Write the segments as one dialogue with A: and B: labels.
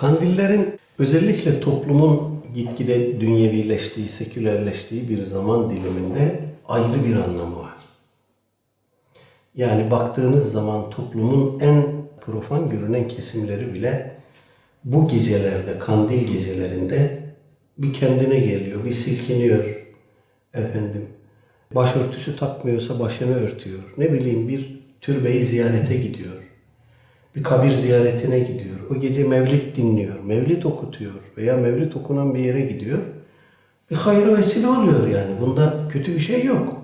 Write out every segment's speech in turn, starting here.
A: Kandillerin özellikle toplumun gitgide dünyevileştiği, sekülerleştiği bir zaman diliminde ayrı bir anlamı var. Yani baktığınız zaman toplumun en profan görünen kesimleri bile bu gecelerde, kandil gecelerinde bir kendine geliyor, bir silkiniyor efendim. Başörtüsü takmıyorsa başını örtüyor. Ne bileyim bir türbeyi ziyarete gidiyor. Bir kabir ziyaretine gidiyor. O gece mevlid dinliyor, mevlid okutuyor veya mevlid okunan bir yere gidiyor. Bir hayra vesile oluyor yani. Bunda kötü bir şey yok.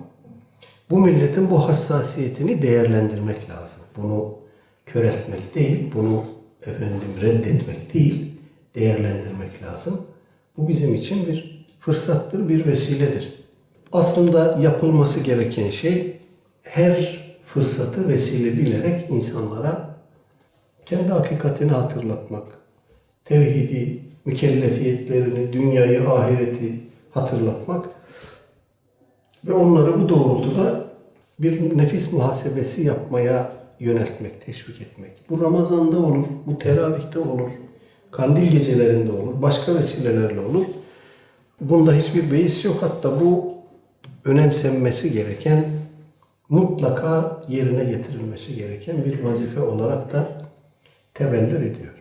A: Bu milletin bu hassasiyetini değerlendirmek lazım. Bunu kör etmek değil, bunu efendim reddetmek değil, değerlendirmek lazım. Bu bizim için bir fırsattır, bir vesiledir. Aslında yapılması gereken şey her fırsatı vesile bilerek insanlara kendi hakikatini hatırlatmak, tevhidi, mükellefiyetlerini, dünyayı, ahireti hatırlatmak ve onları bu doğrultuda bir nefis muhasebesi yapmaya yöneltmek, teşvik etmek. Bu Ramazan'da olur, bu teravihte olur, kandil gecelerinde olur, başka vesilelerle olur. Bunda hiçbir beis yok. Hatta bu önemsenmesi gereken, mutlaka yerine getirilmesi gereken bir vazife olarak da tevellür ediyor.